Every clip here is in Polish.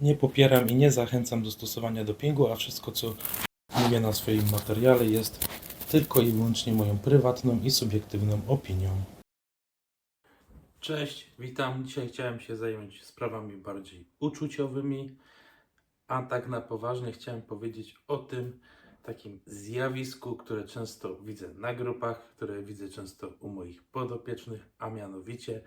Nie popieram i nie zachęcam do stosowania dopingu, a wszystko co mówię na swoim materiale jest tylko i wyłącznie moją prywatną i subiektywną opinią. Cześć, witam. Dzisiaj chciałem się zająć sprawami bardziej uczuciowymi, a tak na poważnie chciałem powiedzieć o tym takim zjawisku, które często widzę na grupach, które widzę często u moich podopiecznych, a mianowicie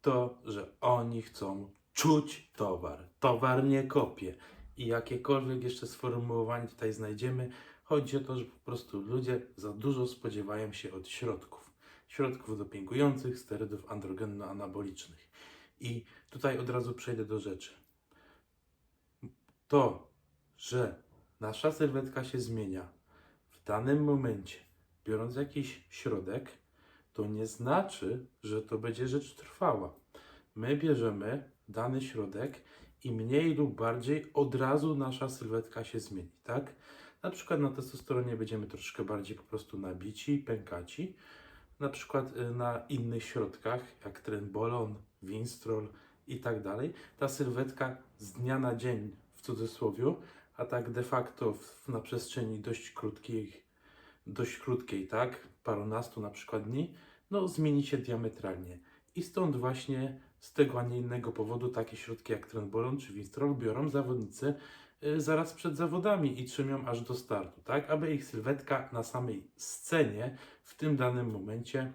to, że oni chcą czuć towar. Towar nie kopie. I jakiekolwiek jeszcze sformułowanie tutaj znajdziemy, chodzi o to, że po prostu ludzie za dużo spodziewają się od środków. Środków dopingujących, sterydów androgenno-anabolicznych. I tutaj od razu przejdę do rzeczy. To, że nasza sylwetka się zmienia w danym momencie, biorąc jakiś środek, to nie znaczy, że to będzie rzecz trwała. My bierzemy dany środek i mniej lub bardziej od razu nasza sylwetka się zmieni, tak? Na przykład na testosteronie będziemy troszkę bardziej po prostu nabici, pękaci. Na przykład y, na innych środkach, jak trenbolon, winstrol i tak dalej, ta sylwetka z dnia na dzień, w cudzysłowie, a tak de facto w, na przestrzeni dość krótkiej, dość krótkiej, tak, parunastu na przykład dni, no zmieni się diametralnie. I stąd właśnie z tego, a nie innego powodu takie środki jak trenbolon czy winstrol biorą zawodnicy y, zaraz przed zawodami i trzymią aż do startu, tak, aby ich sylwetka na samej scenie w tym danym momencie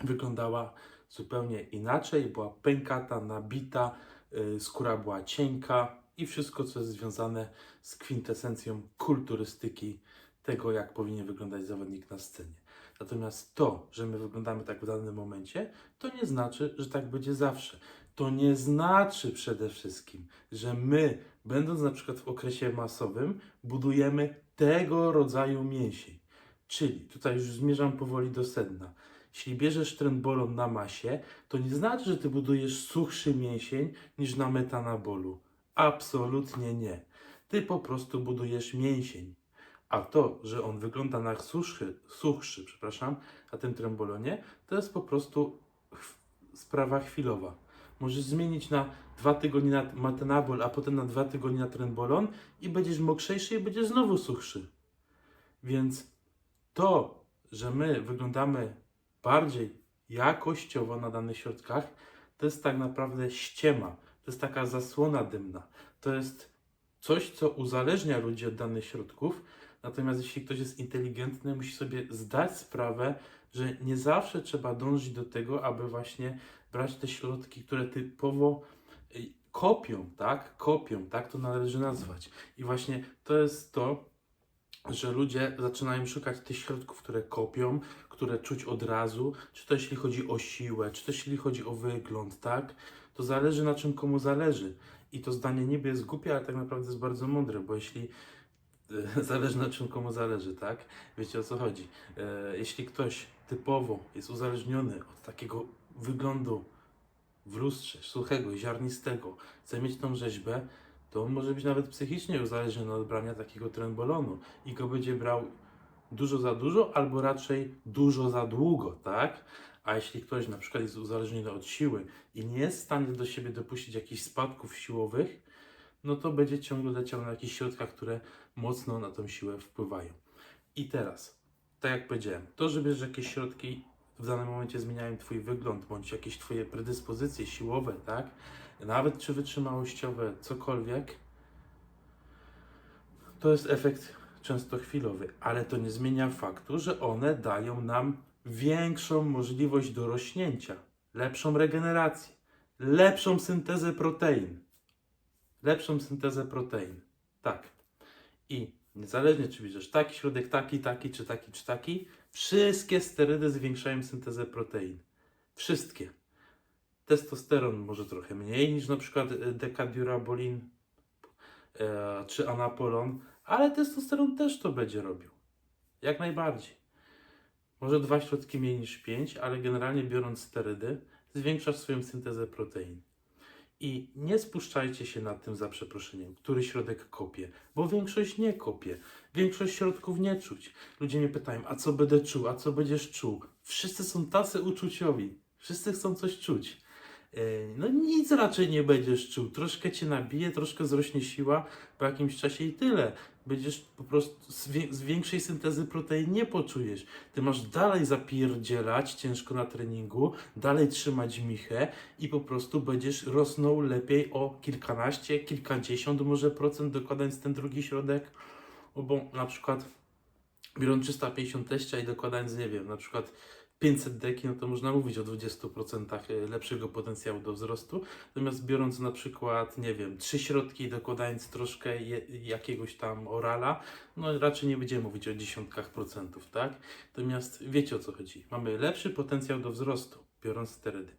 wyglądała zupełnie inaczej, była pękata, nabita, y, skóra była cienka i wszystko, co jest związane z kwintesencją kulturystyki tego, jak powinien wyglądać zawodnik na scenie. Natomiast to, że my wyglądamy tak w danym momencie, to nie znaczy, że tak będzie zawsze. To nie znaczy przede wszystkim, że my, będąc na przykład w okresie masowym, budujemy tego rodzaju mięsień. Czyli, tutaj już zmierzam powoli do sedna. Jeśli bierzesz trenbolon na masie, to nie znaczy, że ty budujesz suchszy mięsień niż na metanabolu. Absolutnie nie. Ty po prostu budujesz mięsień. A to, że on wygląda na suchszy, suchszy przepraszam, na tym trembolonie, to jest po prostu sprawa chwilowa. Możesz zmienić na dwa tygodnie na metanabol, a potem na dwa tygodnie na trembolon i będziesz mokrzejszy i będziesz znowu suchszy. Więc to, że my wyglądamy bardziej jakościowo na danych środkach, to jest tak naprawdę ściema. To jest taka zasłona dymna. To jest coś, co uzależnia ludzi od danych środków. Natomiast jeśli ktoś jest inteligentny, musi sobie zdać sprawę, że nie zawsze trzeba dążyć do tego, aby właśnie brać te środki, które typowo y, kopią, tak? Kopią, tak to należy nazwać. I właśnie to jest to, że ludzie zaczynają szukać tych środków, które kopią, które czuć od razu, czy to jeśli chodzi o siłę, czy to jeśli chodzi o wygląd, tak? To zależy na czym komu zależy. I to zdanie niby jest głupie, ale tak naprawdę jest bardzo mądre, bo jeśli e, zależy na czym komu zależy, tak? Wiecie o co chodzi. E, jeśli ktoś typowo jest uzależniony od takiego wyglądu w lustrze, suchego, ziarnistego, chce mieć tą rzeźbę, to on może być nawet psychicznie uzależniony od brania takiego trenbolonu i go będzie brał dużo za dużo, albo raczej dużo za długo, tak? A jeśli ktoś na przykład jest uzależniony od siły i nie jest w stanie do siebie dopuścić jakichś spadków siłowych, no to będzie ciągle leciał na jakichś środkach, które mocno na tą siłę wpływają. I teraz, tak jak powiedziałem, to, że bierzesz jakieś środki w danym momencie zmieniają Twój wygląd, bądź jakieś Twoje predyspozycje siłowe, tak? Nawet czy wytrzymałościowe, cokolwiek, to jest efekt często chwilowy, ale to nie zmienia faktu, że one dają nam większą możliwość dorośnięcia, lepszą regenerację, lepszą syntezę protein. Lepszą syntezę protein. Tak. I niezależnie czy bierzesz taki środek, taki, taki, czy taki, czy taki, wszystkie sterydy zwiększają syntezę protein. Wszystkie. Testosteron może trochę mniej niż na przykład e, dekadurabolin e, czy anapolon, ale testosteron też to będzie robił. Jak najbardziej. Może dwa środki mniej niż pięć, ale generalnie biorąc sterydy, zwiększasz swoją syntezę protein. I nie spuszczajcie się nad tym za przeproszeniem, który środek kopie, bo większość nie kopie. Większość środków nie czuć. Ludzie mnie pytają, a co będę czuł, a co będziesz czuł? Wszyscy są tacy uczuciowi. Wszyscy chcą coś czuć. E, No nic raczej nie będziesz czuł. Troszkę cię nabije, troszkę zrośnie siła po jakimś czasie i tyle. Będziesz po prostu z, większej syntezy protein nie poczujesz. Ty masz dalej zapierdzielać ciężko na treningu, dalej trzymać michę i po prostu będziesz rosnął lepiej o kilkanaście, kilkadziesiąt może procent dokładając ten drugi środek. No Bo na przykład biorąc 350 teścia i dokładając, nie wiem, na przykład 500 deki, no to można mówić o 20% lepszego potencjału do wzrostu. Natomiast biorąc na przykład, nie wiem, trzy środki dokładając troszkę je, jakiegoś tam orala, no raczej nie będziemy mówić o dziesiątkach procentów, tak? Natomiast wiecie o co chodzi. Mamy lepszy potencjał do wzrostu, biorąc sterydy.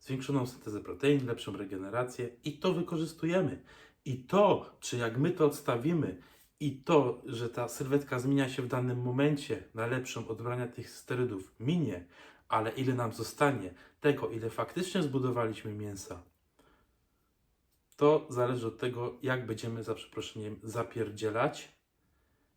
Zwiększoną syntezę protein, lepszą regenerację i to wykorzystujemy. I to, czy jak my to odstawimy, i to, że ta sylwetka zmienia się w danym momencie na lepszą od brania tych sterydów minie, ale ile nam zostanie tego, ile faktycznie zbudowaliśmy mięsa, to zależy od tego, jak będziemy za przeproszeniem zapierdzielać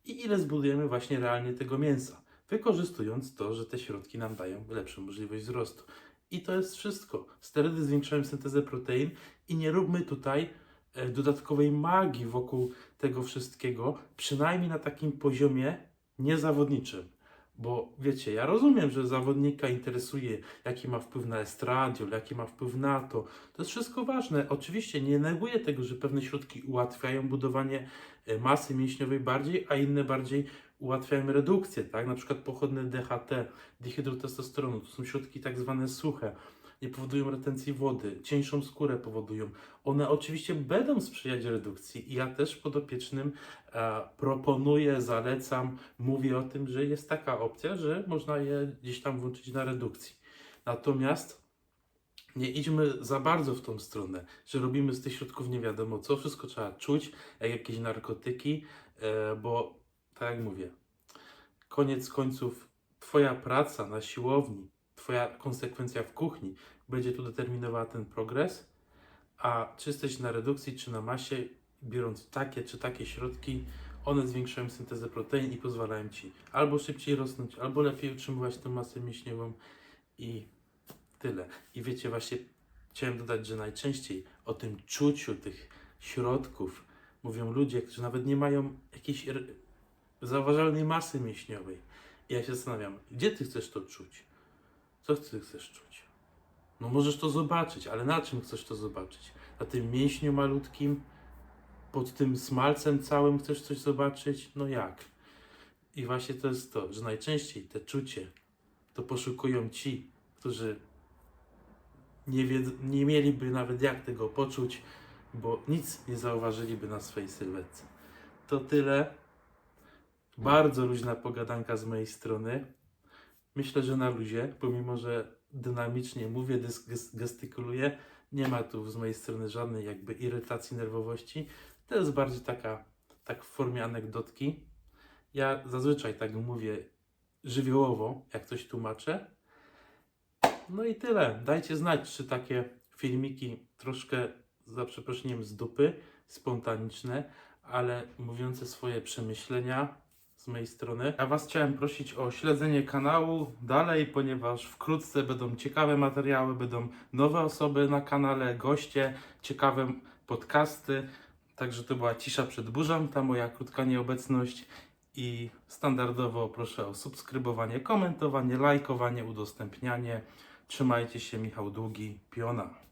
i ile zbudujemy właśnie realnie tego mięsa, wykorzystując to, że te środki nam dają lepszą możliwość wzrostu. I to jest wszystko. Sterydy zwiększają syntezę protein i nie róbmy tutaj dodatkowej magii wokół tego wszystkiego, przynajmniej na takim poziomie niezawodniczym. Bo wiecie, ja rozumiem, że zawodnika interesuje, jaki ma wpływ na estradiol, jaki ma wpływ na to. To jest wszystko ważne. Oczywiście nie neguję tego, że pewne środki ułatwiają budowanie e, masy mięśniowej bardziej, a inne bardziej ułatwiają redukcję, tak? Na przykład pochodne DHT, dihydrotestosteronu, to są środki tak zwane suche, nie powodują retencji wody, cieńszą skórę powodują. One oczywiście będą sprzyjać redukcji i ja też podopiecznym e, proponuję, zalecam, mówię o tym, że jest taka opcja, że można je gdzieś tam włączyć na redukcji. Natomiast nie idźmy za bardzo w tą stronę, że robimy z tych środków nie wiadomo co, wszystko trzeba czuć, jak jakieś narkotyki, e, bo tak jak mówię, koniec końców Twoja praca na siłowni, Twoja konsekwencja w kuchni będzie tu determinowała ten progres, a czy jesteś na redukcji, czy na masie, biorąc takie czy takie środki, one zwiększają syntezę protein i pozwalają Ci albo szybciej rosnąć, albo lepiej utrzymywać tę masę mięśniową i tyle. I wiecie, właśnie chciałem dodać, że najczęściej o tym czuciu tych środków mówią ludzie, którzy nawet nie mają jakiejś zauważalnej masy mięśniowej. I ja się zastanawiam, gdzie Ty chcesz to czuć? Co Ty chcesz czuć? No możesz to zobaczyć, ale na czym chcesz to zobaczyć? Na tym mięśniu malutkim? Pod tym smalcem całym chcesz coś zobaczyć? No jak? I właśnie to jest to, że najczęściej te czucie to poszukują ci, którzy nie, nie mieliby nawet jak tego poczuć, bo nic nie zauważyliby na swojej sylwetce. To tyle. Bardzo luźna pogadanka z mojej strony. Myślę, że na luzie, pomimo że dynamicznie mówię, gestykuluję, nie ma tu z mojej strony żadnej jakby irytacji, nerwowości. To jest bardziej taka, tak w formie anegdotki. Ja zazwyczaj tak mówię żywiołowo, jak coś tłumaczę. No i tyle. Dajcie znać, czy takie filmiki troszkę, za przeproszeniem, z dupy, spontaniczne, ale mówiące swoje przemyślenia z mojej strony. Ja Was chciałem prosić o śledzenie kanału dalej, ponieważ wkrótce będą ciekawe materiały, będą nowe osoby na kanale, goście, ciekawe podcasty. Także to była cisza przed burzą, ta moja krótka nieobecność. I standardowo proszę o subskrybowanie, komentowanie, lajkowanie, udostępnianie. Trzymajcie się, Michał Długi, Piona.